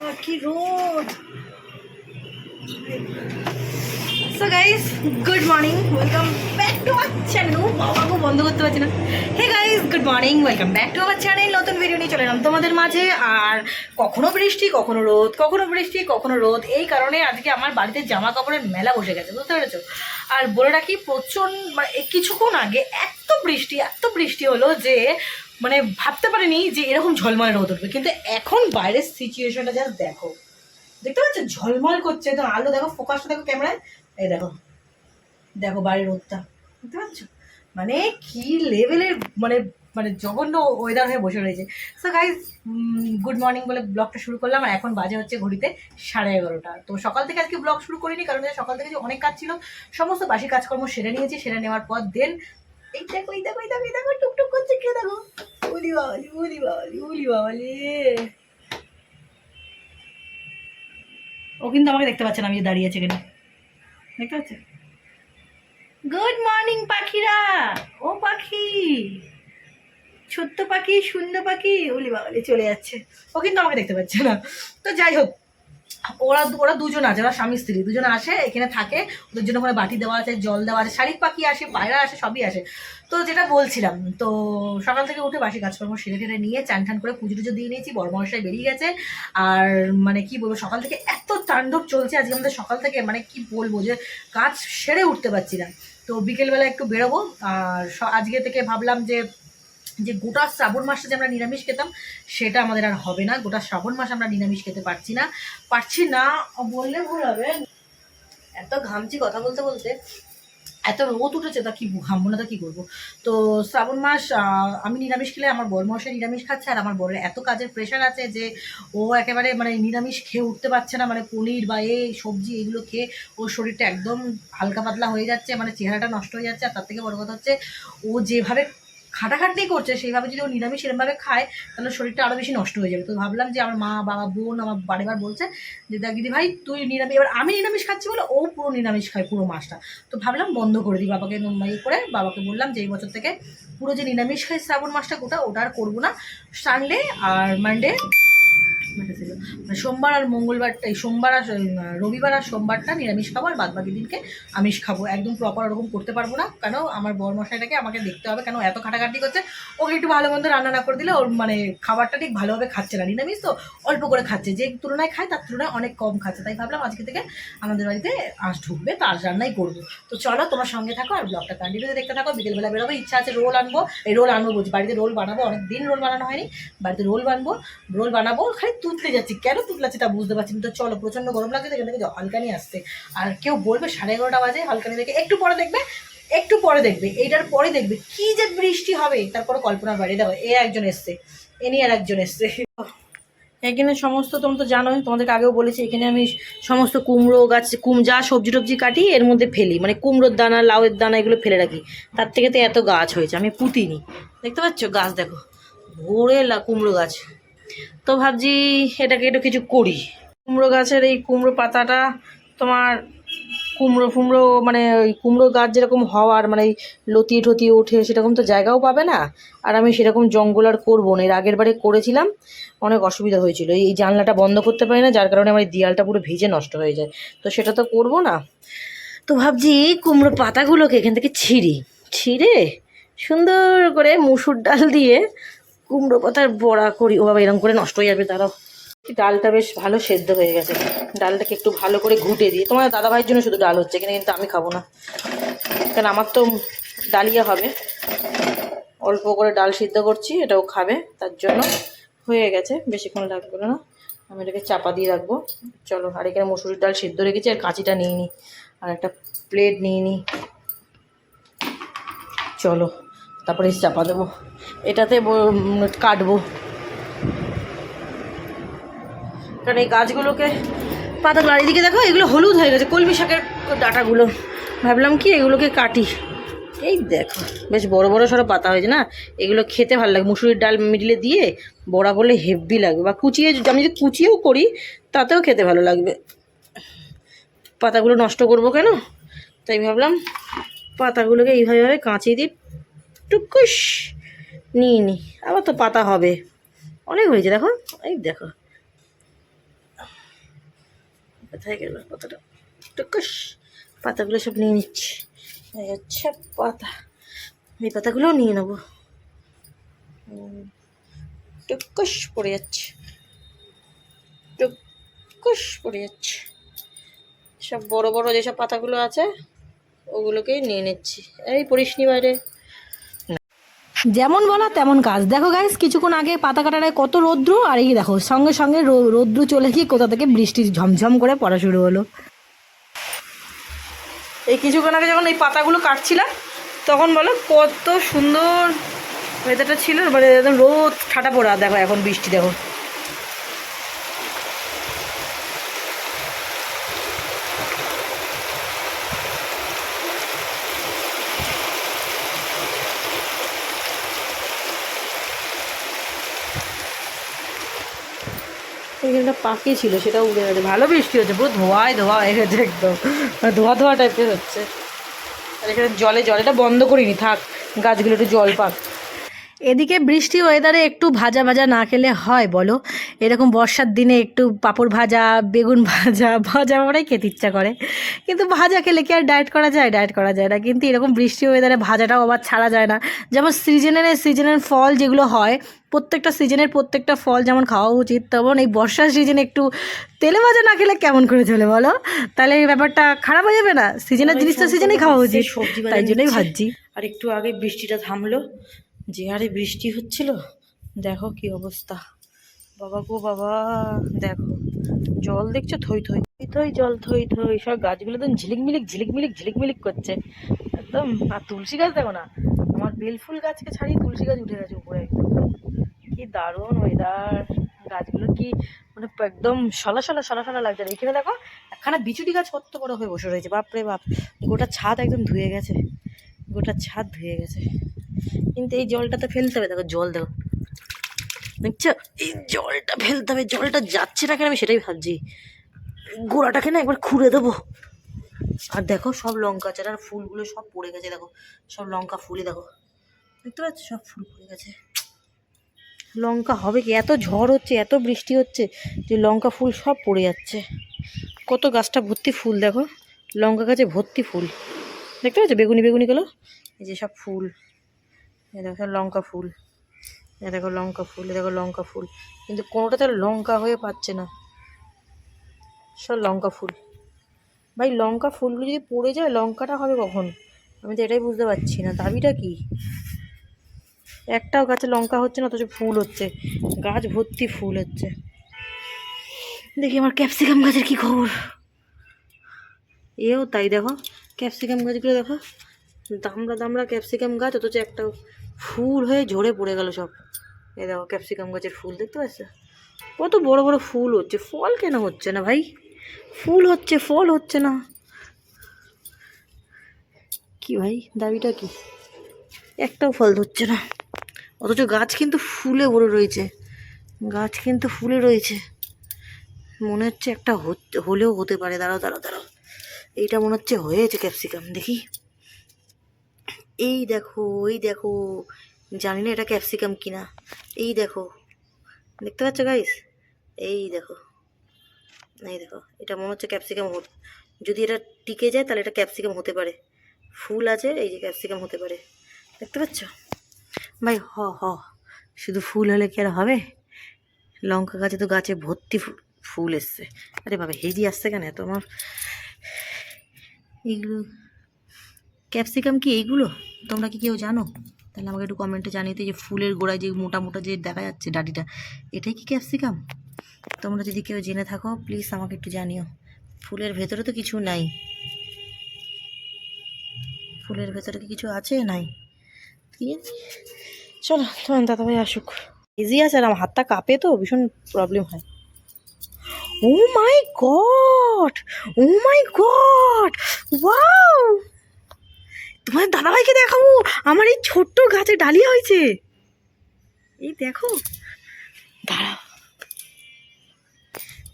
কি রোদ so guys good morning welcome back to our channel বাবা বাবাকে বন্ধ করতে পারছি না। Hey guys good morning welcome back to our channel নতুন ভিডিও নিয়ে চলে এলাম তোমাদের মাঝে। আর কখনো বৃষ্টি, কখনো রোদ, কখনো বৃষ্টি, কখনো রোদ। এই কারণে আজকে আমার বাড়িতে জামা কাপড়ের মেলা বসে গেছে, বুঝতে পেরেছ? আর বলে রাখি প্রচণ্ড মানে কিছুক্ষণ আগে এত বৃষ্টি এত বৃষ্টি হলো যে মানে ভাবতে পারিনি যে এরকম ঝলমলে রোদ উঠবে। কিন্তু এখন বাইরের সিচুয়েশনটা জাস্ট দেখো। দেখতে পাচ্ছ ঝলমল করছে। একদম আলো, দেখো ফোকাসটা দেখো ক্যামেরায়। এই দেখো দেখো বাইরের রোদটা। বুঝতে পারছ মানে কি লেভেলের মানে মানে জঘন্য ওয়েদার হয়ে বসে রয়েছে। সো গাইজ গুড মর্নিং বলে ব্লগটা শুরু করলাম। আর এখন বাজে হচ্ছে ঘড়িতে সাড়ে এগারোটা। তো সকাল থেকে আজকে ব্লগ শুরু করিনি, কারণ সকাল থেকে যে অনেক কাজ ছিল, সমস্ত বাসি কাজকর্ম সেরে নিয়েছি। সেরে নেওয়ার পর দেন দেখো টুকটুক করছে কে দেখো। উলি বাবালি উলি বাবালি, উলি ও কিন্তু আমাকে দেখতে পাচ্ছে না, আমি দাঁড়িয়ে আছে এখানে। দেখতে পাচ্ছে? গুড মর্নিং পাখিরা। ও পাখি। ছোট্ট পাখি, সুন্দর পাখি। উলি বাবালি চলে যাচ্ছে। ও কিন্তু আমাকে দেখতে পাচ্ছে না। তো যাই হোক ওরা ওরা দুজন আছে, ওরা স্বামী স্ত্রী, দুজন আসে, এখানে থাকে, ওদের জন্য ওখানে বাটি দেওয়া আছে, জল দেওয়া আছে, শালিক পাখি আসে, পায়রা আসে, সবই আসে। তো যেটা বলছিলাম, তো সকাল থেকে উঠে বাসি কাজকর্ম সেরে টেরে নিয়ে চান ঠান করে পুজো টুজো দিয়ে নিয়েছি বড় বেরিয়ে গেছে। আর মানে কি বলব, সকাল থেকে এত তাণ্ডব চলছে, আজকে আমাদের সকাল থেকে মানে কি বলব যে কাজ সেরে উঠতে পারছি না। তো বিকেলবেলা একটু বেরোবো, আর আজকে থেকে ভাবলাম যে যে গোটা শ্রাবণ মাসে যে আমরা নিরামিষ খেতাম, সেটা আমাদের আর হবে না। গোটা শ্রাবণ মাস আমরা নিরামিষ খেতে পারছি না। পারছি না বললে ভুল হবে। এত ঘামছি কথা বলতে বলতে। এত রোদ উঠেছে, তা কি ঘামবো না তা কি করব? তো শ্রাবণ মাস আমি নিরামিষ খেলে আমার বর মশাই নিরামিষ খাচ্ছে, আর আমার বরের এত কাজের প্রেশার আছে যে ও একেবারে মানে নিরামিষ খেয়ে উঠতে পারছে না। মানে পনির বা এ সবজি এগুলো খেয়ে ওর শরীরটা একদম হালকা পাতলা হয়ে যাচ্ছে মানে চেহারাটা নষ্ট হয়ে যাচ্ছে। আর তার থেকে বড় কথা হচ্ছে, ও যেভাবে খাটাখাটনি করছে, সেইভাবে যদি ও নিরামিষ এরমভাবে খায়, তাহলে শরীরটা আরও বেশি নষ্ট হয়ে যাবে। তো ভাবলাম যে আমার মা, বাবা, বোন, আমার বারেবার বলছে যে দিদি ভাই, তুই নিরামিষ, এবার আমি নিরামিষ খাচ্ছি বলে ও পুরো নিরামিষ খায়, পুরো মাসটা তো ভাবলাম বন্ধ করে দিই বাবাকে ইয়ে করে বাবাকে বললাম যে, এই বছর থেকে পুরো যে নিরামিষ খাই শ্রাবণ মাসটা গোটা, ওটা আর করব না। সানডে আর মানডে মানে সোমবার আর মঙ্গলবারটা, এই সোমবার আর রবিবার আর সোমবারটা নিরামিষ খাব, আর বাদ বাকি দিনকে আমিষ খাব। একদম প্রপার ওরকম করতে পারব না। কেন? আমার বর মশাইটাকে আমাকে দেখতে হবে। কেন? এত খাটাখাটি করছে। ওকে একটু ভালো মন্দ রান্না না করে দিলে ওর মানে খাবারটা ঠিক ভালোভাবে খাচ্ছে না। নিরামিষ তো অল্প করে খাচ্ছে। যে তুলনায় খায়, তার তুলনায় অনেক কম খাচ্ছে। তাই ভাবলাম আজকে থেকে আমাদের বাড়িতে আঁশ ঢুকবে, তার রান্নাই করব। তো চলো, তোমার সঙ্গে থাকো আর ব্লগটা কন্টিনিউ দেখতে থাকো। বিকেলবেলা বেরোবো, ইচ্ছা আছে রোল আনব। এই রোল আনব বাড়িতে রোল বানাবো? অনেক দিন রোল বানানো হয়নি। বাড়িতে রোল বানবো, রোল বানাবো, খালি তুতলে যাচ্ছি। কেন তুতলাচ্ছি তা বুঝতে পারছি না। তো চলো, প্রচণ্ড গরম লাগছে এখান থেকে হালকানি আসছে। আর কেউ বলবে সাড়ে এগারোটা বাজে হালকানি দেখে একটু পরে দেখবে, একটু পরে দেখবে, এইটার পরে দেখবে। কি যে বৃষ্টি হবে তারপরে কল্পনার বাইরে। দেখো, এ একজন এসছে, এ নিয়ে আর একজন এসছে। এখানে সমস্ত তোমরা তো জানোই, তোমাদেরকে আগেও বলেছি, এখানে আমি সমস্ত কুমড়ো গাছ, কুম, যা সবজি টবজি কাটি, এর মধ্যে ফেলি। মানে কুমড়োর দানা, লাউয়ের দানা, এগুলো ফেলে রাখি। তার থেকে তো এত গাছ হয়েছে, আমি পুঁতিনি। দেখতে পাচ্ছ? গাছ দেখো, ভরে কুমড়ো গাছ। তো ভাবছি এটাকে একটু কিছু করি। কুমড়ো গাছের এই কুমড়ো পাতাটা তোমার কুমড়ো ফুমড়ো মানে ওই কুমড়ো গাছ যেরকম হওয়ার মানে লতিয়ে টতিয়ে ওঠে সেরকম তো জায়গাও পাবে না। আর আমি সেরকম জঙ্গল আর করব না। এর আগের বারে করেছিলাম, অনেক অসুবিধা হয়েছিল। এই জানলাটা বন্ধ করতে পারি না, যার কারণে আমার এই দেয়ালটা পুরো ভিজে নষ্ট হয়ে যায়। তো সেটা তো করব না। তো ভাবছি কুমড়ো পাতাগুলোকে এখান থেকে ছিঁড়ি। ছিঁড়ে সুন্দর করে মুসুর ডাল দিয়ে কুমড়ো পাতার বড়া করি। ও বাবা এরকম করে নষ্ট হয়ে যাবে তারাও ডালটা বেশ ভালো সেদ্ধ হয়ে গেছে। ডালটাকে একটু ভালো করে ঘুটে দিই তোমার দাদা ভাইয়ের জন্য শুধু ডাল হচ্ছে, এখানে কিন্তু আমি খাব না। কারণ আমার তো ডালিয়া হবে। অল্প করে ডাল সিদ্ধ করছি, এটাও খাবে, তার জন্য হয়ে গেছে। বেশিক্ষণ লাগবে না। আমি এটাকে চাপা দিয়ে রাখব। চলো, আর এখানে মসুরির ডাল সিদ্ধ রেখেছি আর কাঁচিটা নিয়ে নিই আর একটা প্লেট নিয়ে নিই চলো। তারপরে চাপা দেবো। এটাতে কাটবো। কারণ এই গাছগুলোকে পাতাগুলো আর এদিকে দেখো, এগুলো হলুদ হয়ে গেছে, কলমি শাকের ডাটাগুলো। ভাবলাম কি, এগুলোকে কাটি। এই দেখো, বেশ বড় বড় সড়ো পাতা হয়েছে না? এগুলো খেতে ভালো লাগে। মুসুরির ডাল মিডিলে দিয়ে বড়া করলে হেভি লাগবে। বা কুচিয়ে, আমি যদি কুচিয়েও করি, তাতেও খেতে ভালো লাগবে। পাতাগুলো নষ্ট করব কেন? তাই ভাবলাম পাতাগুলোকে এইভাবে ভাবে কাঁচিয়ে দিই টুকুস। নিয়ে নি, আবার তো পাতা হবে। অনেক হয়েছে, দেখো। এই দেখো। কোথায় গেল পাতাটা? টুকুস। পাতাগুলো সব নিয়ে নিচ্ছি। এই হচ্ছে পাতা। এই পাতাগুলোও নিয়ে নেব। টুকুস পড়ে যাচ্ছে। টুকুস পড়ে যাচ্ছে। সব বড় বড় যেসব পাতাগুলো আছে, ওগুলোকেই নিয়ে নিচ্ছি। এই পরিসনি বাইরে। যেমন বলা তেমন কাজ। দেখো গাইস কিছুক্ষণ আগে পাতা কাটারে কত রৌদ্র, আর এই দেখো, সঙ্গে সঙ্গে রৌদ্র চলে গিয়ে কোথা থেকে বৃষ্টি ঝমঝম করে পড়া শুরু হলো। এই কিছুক্ষণ আগে যখন এই পাতাগুলো কাটছিলাম, তখন বলো কত সুন্দর ওয়েদারটা ছিল মানে একদম রোদ ঠাটা পড়া। দেখো এখন বৃষ্টি, দেখো। এখানে একটা পাখি ছিল সেটা উড়ে গেছে ভালো বৃষ্টি হচ্ছে, পুরো ধোয়ায় ধোয়া হয়ে গেছে একদম। মানে ধোয়া ধোয়া টাইপের হচ্ছে। আর এখানে জলে, জলেটা বন্ধ করিনি, থাক, গাছগুলো একটু জল পাক। এদিকে বৃষ্টি ওয়েদারে একটু ভাজা ভাজা না খেলে হয়, বলো? এরকম বর্ষার দিনে একটু পাঁপড় ভাজা বেগুন ভাজা ভাজা ভাজাই খেতে ইচ্ছা করে। কিন্তু ভাজা খেলে কি আর ডায়েট করা যায়? ডায়েট করা যায় না। কিন্তু এরকম বৃষ্টি ওয়েদারে ভাজাটাও আবার ছাড়া যায় না। যেমন সিজনের সিজনের ফল যেগুলো হয় প্রত্যেকটা সিজনের প্রত্যেকটা ফল যেমন খাওয়া উচিত তেমন এই বর্ষার সিজনে একটু তেলে ভাজা না খেলে কেমন করে চলে বলো? তাহলে এই ব্যাপারটা খারাপ হয়ে যাবে না? সিজনের জিনিস তো সিজনেই খাওয়া উচিত। সবজি তাই জন্যই ভাবছি আর একটু আগে বৃষ্টিটা থামলো। যে হারে বৃষ্টি হচ্ছিল দেখো কি অবস্থা। বাবা গো বাবা, দেখো, জল দেখছ? থই থই থই জল, থই থই, সব গাছগুলো একদম ঝিলিকমিলিক ঝিলিকমিলিক ঝিলিকমিলিক করছে। একদম, আর তুলসী গাছ দেখো না, আমার বেলফুল গাছকে ছাড়িয়ে তুলসী গাছ উঠে গেছে উপরে। কি দারুণ ওয়েদার গাছগুলো কি মানে একদম সলা সলা সলা সলা লাগছে। এখানে দেখো, একখানা বিচুটি গাছ কত বড় হয়ে বসে রয়েছে, বাপরে বাপ। গোটা ছাদ একদম ধুয়ে গেছে, গোটা ছাদ ধুয়ে গেছে। কিন্তু এই জলটা তো ফেলতে হবে, দেখো জল দেখো। দেখছ? এই জলটা ফেলতে হবে, জলটা যাচ্ছে না কেন আমি সেটাই ভাবছি। গোড়াটাকে না একবার খুঁড়ে দেবো। আর দেখো, সব লঙ্কা চারার ফুলগুলো সব পড়ে গেছে, দেখো। সব লঙ্কা ফুলে দেখো। দেখতে পাচ্ছ? সব ফুল পড়ে গেছে। লঙ্কা হবে কি? এত ঝড় হচ্ছে, এত বৃষ্টি হচ্ছে যে লঙ্কা ফুল সব পড়ে যাচ্ছে। কত গাছটা ভর্তি ফুল, দেখো। লঙ্কা গাছে ভর্তি ফুল। দেখতে পাচ্ছ? বেগুনি বেগুনিগুলো এই যে সব ফুল। দেখো, সব লঙ্কা ফুল। এই দেখো লঙ্কা ফুল এই দেখো লঙ্কা ফুল। কিন্তু কোনোটাতে লঙ্কা হয়ে পাচ্ছে না। সব লঙ্কা ফুল। ভাই, লঙ্কা ফুলগুলো যদি পড়ে যায়, লঙ্কাটা হবে কখন? আমি তো এটাই বুঝতে পারছি না। দাবিটা কি? একটাও গাছে লঙ্কা হচ্ছে না, অথচ ফুল হচ্ছে। গাছ ভর্তি ফুল হচ্ছে। দেখি আমার ক্যাপসিকাম গাছের কি খবর। এও তাই দেখো। ক্যাপসিকাম গাছগুলো দেখো। দামড়া দামড়া ক্যাপসিকাম গাছ, অথচ একটা ফুল হয়ে ঝরে পড়ে গেল সব। এ দেখো ক্যাপসিকাম গাছের ফুল, দেখতে পাচ্ছ? কত বড় বড় ফুল হচ্ছে। ফল কেন হচ্ছে না ভাই? ফুল হচ্ছে, ফল হচ্ছে না। কি ভাই, দাবিটা কি? একটাও ফল ধরছে না। অথচ গাছ কিন্তু ফুলে ভরে রয়েছে। গাছ কিন্তু ফুলে রয়েছে। মনে হচ্ছে একটা হলেও হতে পারে। দাঁড়াও দাঁড়াও দাঁড়াও। এইটা মনে হচ্ছে হয়েছে ক্যাপসিকাম, দেখি। এই দেখো এই দেখো। জানি না এটা ক্যাপসিকাম কিনা। এই দেখো। দেখতে পাচ্ছ গাইস এই দেখো। এই দেখো, এটা মনে হচ্ছে ক্যাপসিকাম যদি এটা টিকে যায় তাহলে এটা ক্যাপসিকাম হতে পারে। ফুল আছে, এই যে ক্যাপসিকাম হতে পারে। দেখতে পাচ্ছ? ভাই, হ হ। শুধু ফুল হলে কি আর হবে? লঙ্কা গাছে তো গাছে ভর্তি ফুল এসছে। আরে বাবা, হেজি আসছে কেন এত? আমার এইগুলো ক্যাপসিকাম কি এইগুলো? তোমরা কি কেউ জানো? তাহলে আমাকে একটু কমেন্টে জানিয়ে যে ফুলের গোড়ায় যে মোটা মোটা যে দেখা যাচ্ছে ডাটিটা, এটাই কি ক্যাপসিকাম তোমরা যদি কেউ জেনে থাকো প্লিজ আমাকে একটু জানিও। ফুলের ভেতরে তো কিছু নাই। ফুলের ভেতরে কি কিছু আছে? নাই। কি? জানি? চলো, তোমার দাদাভাই আসুক। ইজি আছে আর আমার হাতটা কাঁপে তো, ভীষণ প্রবলেম হয়। ও my God oh my God wow তোমার দাদাভাইকে দেখাবো? আমার এই ছোট্ট গাছে ডালিয়া হয়েছে। এই দেখো। দাঁড়াও।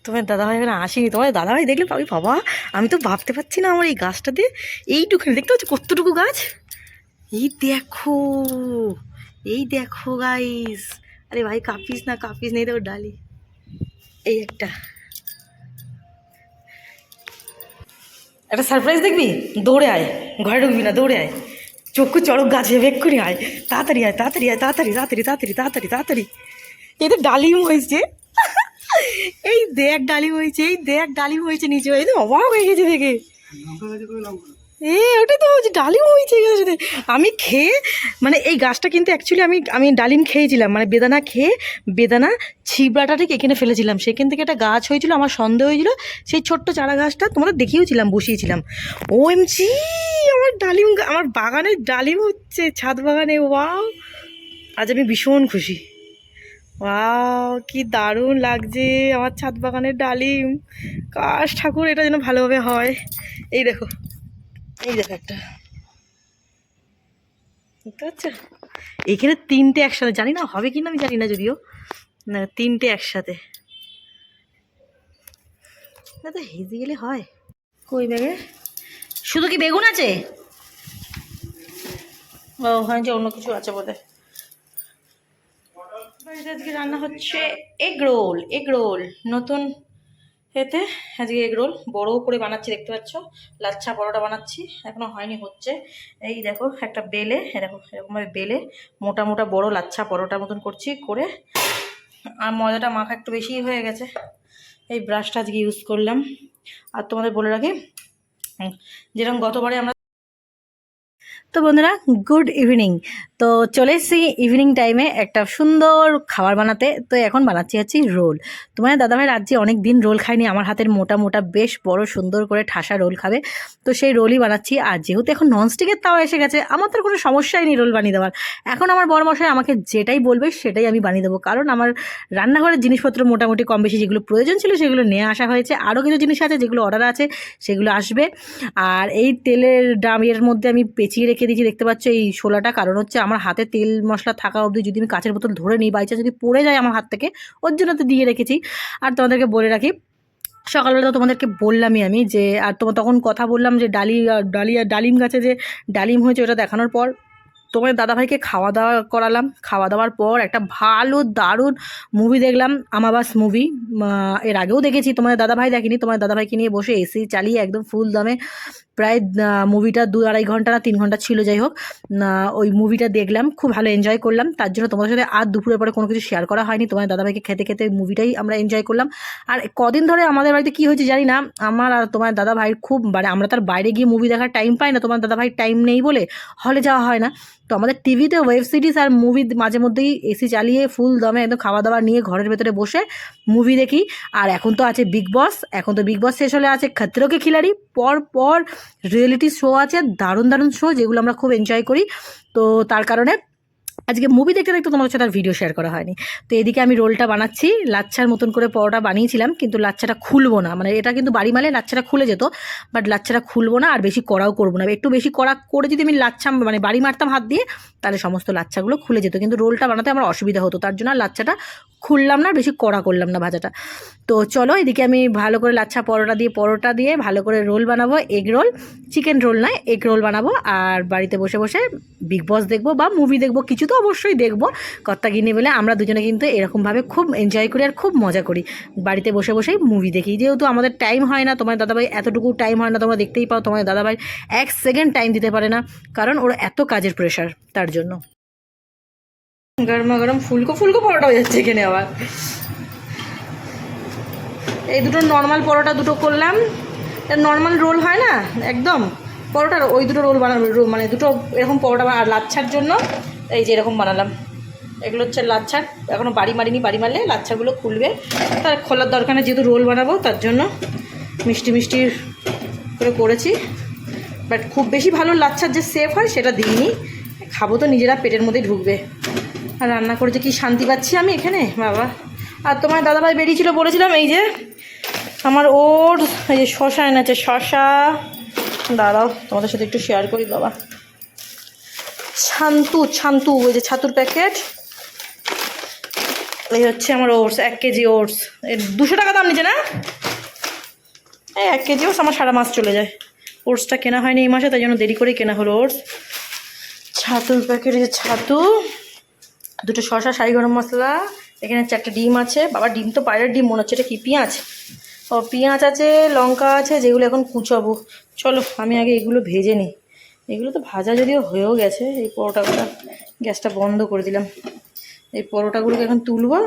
তোমার দাদাভাই এখানে আসেনি। তোমার দাদাভাই দেখলে আমি বাবা, আমি তো ভাবতে পারছি না আমার এই গাছটাতে এইটুখানি। দেখতে পাচ্ছ কতটুকু গাছ? এই দেখো এই দেখো গাইস আরে ভাই, কাপিস না, কাপিস নেই দেখো ডালি। এই একটা। একটা সারপ্রাইজ দেখবি? দৌড়ে আয়। ঘরে ঢুকবি না, দৌড়ে আয়। চক্ষু চড়ক গাছে বেক্ষুনি আয়। তাড়াতাড়ি আয় তাড়াতাড়ি আয়, তাড়াতাড়ি তাড়াতাড়ি তাড়াতাড়ি তাড়াতাড়ি তাড়াতাড়ি। এই তো ডালিম হয়েছে। এই দেখ ডালিম হয়েছে, এই দেখ ডালিম হয়েছে নিচে। এই তো অবাক হয়ে গেছে দেখে। এ ওটাই তো ডালিম হয়েছে গাছটাতে। আমি খেয়ে মানে এই গাছটা কিন্তু অ্যাকচুয়ালি আমি আমি ডালিম খেয়েছিলাম মানে বেদানা খেয়ে, বেদানা ছিবড়াটা ঠিক এখানে ফেলেছিলাম। সেখান থেকে একটা গাছ হয়েছিল, আমার সন্দেহ হয়েছিল, সেই ছোট্ট চারা গাছটা তোমাদের দেখিয়েছিলাম, বসিয়েছিলাম। ও এমজি আমার ডালিম আমার বাগানে ডালিম হচ্ছে, ছাদ বাগানে, ওয়াও। আজ আমি ভীষণ খুশি। ওয়াও, কি দারুণ লাগছে, আমার ছাদ বাগানের ডালিম। কাশ ঠাকুর, এটা যেন ভালোভাবে হয়। এই দেখো। এই দেখো একটা। বুঝতে পারছ এইখানে তিনটে একসাথে জানি না হবে কি না আমি জানি না যদিও। না তিনটে একসাথে। না তো হেজে গেলে হয়। কই ব্যাগে শুধু কি বেগুন আছে? ও ওখানে যে অন্য কিছু আছে বাড়িতে আজকে রান্না হচ্ছে এগ রোল এগ রোল নতুন এতে আজকে এগ রোল বড় করে বানাচ্ছি, দেখতে পাচ্ছ? লাচ্ছা পরোটা বানাচ্ছি, এখনও হয়নি, হচ্ছে। এই দেখো, একটা বেলে দেখো, এরকমভাবে বেলে মোটা মোটা বড় লাচ্ছা পরোটার মতন করছি, করে আর ময়দাটা মাখা একটু বেশিই হয়ে গেছে। এই ব্রাশটা আজকে ইউজ করলাম। আর তোমাদের বলে রাখি, যেরকম গতবারে আমরা তো বন্ধুরা গুড ইভিনিং তো চলে এসেছি ইভিনিং টাইমে একটা সুন্দর খাবার বানাতে। তো এখন বানাচ্ছি হচ্ছে রোল। তোমার দাদাভাই রাজ্যে অনেক দিন রোল খায়নি, আমার হাতের মোটা মোটা বেশ বড় সুন্দর করে ঠাসা রোল খাবে। তো সেই রোলই বানাচ্ছি। আর যেহেতু এখন ননস্টিকের তাও এসে গেছে, আমার তো কোনো সমস্যাই নেই রোল বানিয়ে দেওয়ার। এখন আমার বড় মশাই আমাকে যেটাই বলবে সেটাই আমি বানিয়ে দেবো। কারণ আমার রান্নাঘরের জিনিসপত্র মোটামুটি কম বেশি যেগুলো প্রয়োজন ছিল সেগুলো নিয়ে আসা হয়েছে। আরও কিছু জিনিস আছে, যেগুলো অর্ডার আছে, সেগুলো আসবে। আর এই তেলের ডামের মধ্যে আমি পেঁচিয়ে রেখে দিয়েছি। দেখতে পাচ্ছ এই শোলাটা কারণ হচ্ছে আমার হাতে তেল মশলা থাকা অবধি যদি আমি কাঁচের বোতল ধরে নিই বাইচা যদি পড়ে যায় আমার হাত থেকে, ওর জন্য তো দিয়ে রেখেছি। আর তোমাদেরকে বলে রাখি, সকালবেলা তোমাদেরকে বললামই আমি যে, আর তোমার তখন কথা বললাম যে ডালি, ডালিয়া, ডালিম গাছে যে ডালিম হয়েছে ওটা দেখানোর পর তোমার দাদাভাইকে খাওয়া দাওয়া করালাম। খাওয়া দাওয়ার পর একটা ভালো, দারুণ মুভি দেখলাম আমাবাস মুভি এর আগেও দেখেছি, তোমার দাদাভাই দেখেনি, তোমার দাদাভাইকে নিয়ে বসে এসি চালিয়ে একদম ফুল দামে প্রায় মুভিটা দু আড়াই ঘণ্টা না তিন ঘণ্টা ছিল, যাই হোক। ওই মুভিটা দেখলাম, খুব ভালো এনজয় করলাম। তার জন্য তোমাদের সাথে আর দুপুরের পরে কোনো কিছু শেয়ার করা হয়নি। তোমার দাদাভাইকে খেতে খেতে মুভিটাই আমরা এনজয় করলাম। আর কদিন ধরে আমাদের বাড়িতে কী হয়েছে জানি না, আমার আর তোমার দাদা ভাইয়ের খুব মানে আমরা তার বাইরে গিয়ে মুভি দেখার টাইম পাই না, তোমার দাদা ভাইয়ের টাইম নেই বলে হলে যাওয়া হয় না। তো আমাদের টিভিতে ওয়েব সিরিজ আর মুভি মাঝে মধ্যেই এসি চালিয়ে ফুল দমে একদম খাওয়া দাওয়া নিয়ে ঘরের ভেতরে বসে মুভি দেখি। আর এখন তো আছে বিগ বস এখন তো বিগ বস শেষ হলে আছে খতরোকে খিলাড়ি। পর পর রিয়েলিটি শো আছে দারুণ দারুণ শো যেগুলো আমরা খুব এনজয় করি। তো তার কারণে আজকে মুভি দেখতে দেখতে তোমাদের সাথে আর ভিডিও শেয়ার করা হয়নি। তো এদিকে আমি রোলটা বানাচ্ছি, লাচ্ছার মতন করে পরোটা বানিয়েছিলাম, কিন্তু লাচ্ছাটা খুলবো না। মানে এটা কিন্তু বাড়ি মালে লাচ্ছাটা খুলে যেত বাট লাচ্ছাটা খুলবো না আর বেশি কড়াও করব না। একটু বেশি কড়া করে যদি আমি লাচ্ছা মানে বাড়ি মারতাম হাত দিয়ে, তাহলে সমস্ত লাচ্ছাগুলো খুলে যেত। কিন্তু রোলটা বানাতে আমার অসুবিধা হতো, তার জন্য লাচ্ছাটা খুললাম না বেশি কড়া করলাম না ভাজাটা। তো চলো এদিকে আমি ভালো করে লাচ্ছা পরোটা দিয়ে পরোটা দিয়ে ভালো করে রোল বানাবো এগ রোল চিকেন রোল নয় এগ রোল বানাবো। আর বাড়িতে বসে বসে বিগ বস দেখব বা মুভি দেখব, কিছু তো অবশ্যই দেখব। কর্তা গিনে বলে আমরা দুজনে কিন্তু এরকমভাবে খুব এনজয় করি আর খুব মজা করি। বাড়িতে বসে বসেই মুভি দেখি। যেহেতু আমাদের টাইম হয় না, তোমার দাদাভাই এতটুকু টাইম হয় না, তোমরা দেখতেই পাও, তোমার দাদাভাই এক সেকেন্ড টাইম দিতে পারে না, কারণ ওর এত কাজের প্রেশার তার জন্য। গরমা গরম ফুলকো ফুলকো পরোটা হয়ে যাচ্ছে এখানে আবার। এই দুটো নর্মাল পরোটা দুটো করলাম। নর্মাল রোল হয় না, একদম। পরোটার ওই দুটো রোল বানাবো, রো- মানে দুটো এরকম পরোটা আর লাচ্ছার জন্য এই যে এরকম বানালাম। এগুলো হচ্ছে লাচ্ছা এখনও বাড়ি মারিনি, বাড়ি মারলে লাচ্ছাগুলো খুলবে। তার খোলার দরকার নেই, যেহেতু রোল বানাবো, তার জন্য মিষ্টি মিষ্টি করে করেছি। বাট খুব বেশি ভালো লাচ্ছার যে সেফ হয়, সেটা দিইনি। খাব তো নিজেরা, পেটের মধ্যে ঢুকবে। আর রান্না করে যে কি শান্তি পাচ্ছি আমি এখানে? বাবা। আর তোমার দাদাভাই বেরিয়েছিল বলেছিলাম, এই যে আমার ওর এই যে শশা এনেছে, শশা। দাঁড়াও, তোমাদের সাথে একটু শেয়ার করি, বাবা। ছান্তু ছান্তু ওই যে ছাতুর প্যাকেট এই হচ্ছে আমার ওটস এক কেজি ওটস এর দুশো টাকা দাম নিচে, না? এই এক কেজি ওটস আমার সারা মাস চলে যায়। ওটসটা কেনা হয়নি এই মাসে, তাই জন্য দেরি করেই কেনা হলো ওটস ছাতুর প্যাকেটে যে ছাতু। দুটো শসা শাহি গরম মশলা। এখানে চারটে ডিম আছে। বাবা, ডিম তো বাইরের ডিম, মনে হচ্ছে এটা কি, পেঁয়াজ? ও, পেঁয়াজ আছে, লঙ্কা আছে, যেগুলো এখন কুচাবো। চলো, আমি আগে এগুলো ভেজে নিই। এগুলো তো ভাজা যদিও হয়েও গেছে, এই পরোটাগুলো গ্যাসটা বন্ধ করে দিলাম। এই পরোটাগুলোকে এখন তুলবো।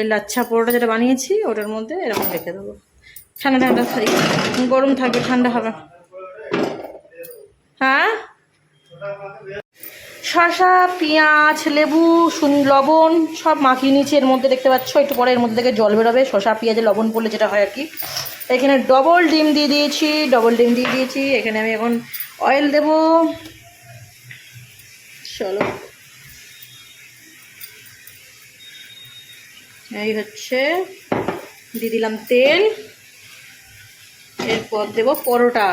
এই লাচ্ছা পরোটা যেটা বানিয়েছি, ওটার মধ্যে এরকম রেখে দেবো। ঠান্ডা ঠান্ডা গরম থাকবে, ঠান্ডা হবে। হ্যাঁ? শসা, পেঁয়াজ, লেবু, শুন লবণ, সব মাখিয়ে নিয়েছি। এর মধ্যে দেখতে পাচ্ছ, একটু পরে এর মধ্যে থেকে জল বেরোবে। শসা, পেঁয়াজে, লবণ পড়লে যেটা হয় আর কি। এখানে ডবল ডিম দিয়ে দিয়েছি ডবল ডিম দিয়ে দিয়েছি। এখানে আমি এখন অয়েল দেব। চলো। এই হচ্ছে, দিয়ে দিলাম তেল। এরপর দেবো পরোটা।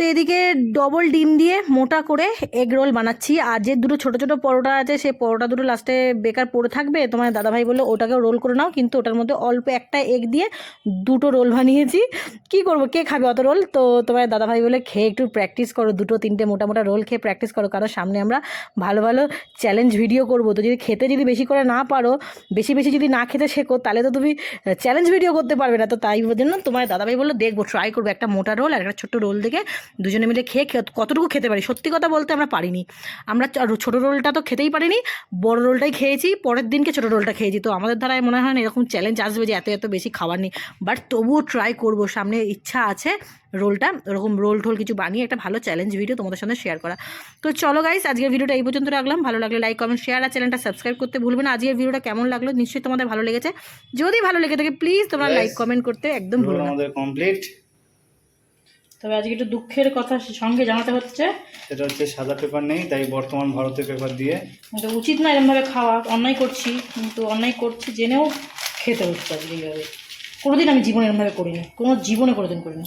তো এদিকে ডবল ডিম দিয়ে মোটা করে এগ রোল বানাচ্ছি। আর যে দুটো ছোটো ছোটো পরোটা আছে, সেই পরোটা দুটো লাস্টে বেকার পড়ে থাকবে। তোমার দাদাভাই বলল, ওটাকেও রোল করে নাও। কিন্তু ওটার মধ্যে অল্প একটা এগ দিয়ে দুটো রোল বানিয়েছি। কি করব, কে খাবে অত রোল তো তোমার দাদাভাই বলে খেয়ে একটু প্র্যাকটিস করো। দুটো তিনটে মোটা মোটা রোল খেয়ে প্র্যাকটিস করো। কারণ সামনে আমরা ভালো ভালো চ্যালেঞ্জ ভিডিও করব। তো যদি খেতে যদি বেশি করে না পারো, বেশি বেশি যদি না খেতে শেখো, তাহলে তো তুমি চ্যালেঞ্জ ভিডিও করতে পারবে না। তো তাই জন্য তোমার দাদাভাই বলল, দেখব ট্রাই করব। একটা মোটা রোল আর একটা ছোট্ট রোল দেখে দুজনে মিলে খেয়ে কতটুকু খেতে পারি? সত্যি কথা বলতে আমরা পারিনি। আমরা ছোটো রোলটা তো খেতেই পারিনি বড় রোলটাই খেয়েছি পরের দিনকে ছোটো রোলটা খেয়েছি। তো আমাদের দ্বারাই মনে হয় না এরকম চ্যালেঞ্জ আসবে যে এত এত বেশি খাবার নেই। বাট তবুও ট্রাই করব সামনে ইচ্ছা আছে রোলটা। ওরকম রোল টোল কিছু বানিয়ে একটা ভালো চ্যালেঞ্জ ভিডিও তোমাদের সাথে শেয়ার করা। তো চলো গাইস আজকের ভিডিওটা এই পর্যন্ত রাখলাম। ভালো লাগলে লাইক কমেন্ট শেয়ার আর চ্যানেলটা সাবস্ক্রাইব করতে ভুলবে না। আজকের ভিডিওটা কেমন লাগল নিশ্চয়ই তোমাদের ভালো লেগেছে। যদি ভালো লেগে থাকে প্লিজ তোমরা লাইক কমেন্ট করতে একদম ভুলো না। আমাদের কমপ্লিট তবে আজকে একটু দুঃখের কথা সঙ্গে জানাতে হচ্ছে। সেটা হচ্ছে সাদা পেপার নেই তাই বর্তমান ভারতের পেপার দিয়ে। কিন্তু উচিত না এরমভাবে খাওয়া অন্যায় করছি কিন্তু অন্যায় করছি জেনেও খেতে হচ্ছে আজকে এইভাবে। কোনোদিন আমি জীবনে এরমভাবে করিনি কোনো জীবনে কোনোদিন করিনি।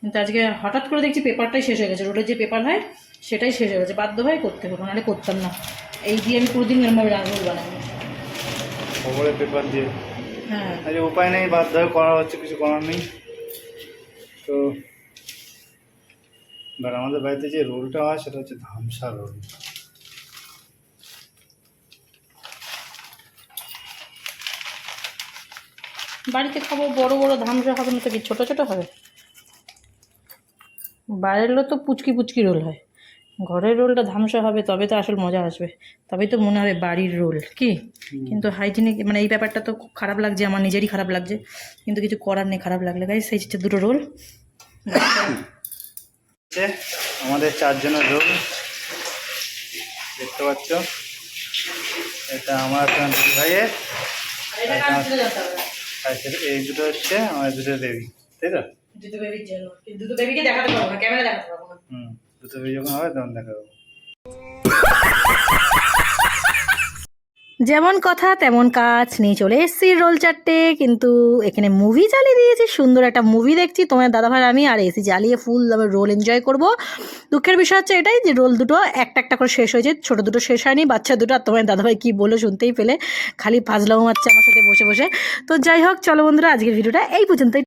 কিন্তু আজকে হঠাৎ করে দেখছি পেপারটাই শেষ হয়ে গেছে রোডের যে পেপার হয় সেটাই শেষ হয়ে গেছে বাধ্য হয়ে করতে হলো নাহলে করতাম না। এই দিয়ে আমি কোনোদিন এরমভাবে রান্না বানাবো খবরের পেপার দিয়ে। হ্যাঁ। আরে উপায় নেই বাধ্য হয়ে করা হচ্ছে কিছু করার নেই। তো এবার আমাদের বাড়িতে যে রোলটা হয় সেটা হচ্ছে ধামসা রোল। বাড়িতে খাব বড় বড় ধামসা হবে না তো কি ছোটো ছোটো হবে? বাইরের রোল তো পুচকি পুচকি রোল হয়। ঘরের রোলটা ধামসা হবে তবে তো আসল মজা আসবে। তবেই তো মনে হবে বাড়ির রোল কি? কিন্তু হাইজিনিক মানে এই ব্যাপারটা তো খুব খারাপ লাগছে আমার নিজেরই খারাপ লাগছে। কিন্তু কিছু করার নেই খারাপ লাগলে গাই সেই দুটো রোল। হচ্ছে আমাদের চারজনের রোল দেখতে পাচ্ছ? এটা আমার দিদি ভাইয়ের এই দুটো হচ্ছে আমার দুটো দেবী তাই তো? দুটো বেবির জন্য। দুটো বেবিকে দেখাতে পারব না ক্যামেরা দেখাতে পারব না। হুম দুটো বেবি যখন হবে তখন দেখা যাবে যেমন কথা, তেমন কাজ। নিয়ে চলে এসেছি রোল চারটে কিন্তু এখানে মুভি চালিয়ে দিয়েছি। সুন্দর একটা মুভি দেখছি। তোমার দাদাভাই, আমি আর এসি জ্বালিয়ে ফুল আমি রোল এনজয় করব। দুঃখের বিষয় হচ্ছে এটাই যে রোল দুটো একটা একটা করে শেষ হয়েছে। ছোটো দুটো শেষ হয়নি, বাচ্চা দুটো আর তোমার দাদাভাই কী বলো শুনতেই পেলে। খালি ফাজলাম মারছে আমার সাথে বসে বসে। তো যাই হোক, চলো বন্ধুরা, আজকের ভিডিওটা এই পর্যন্তই।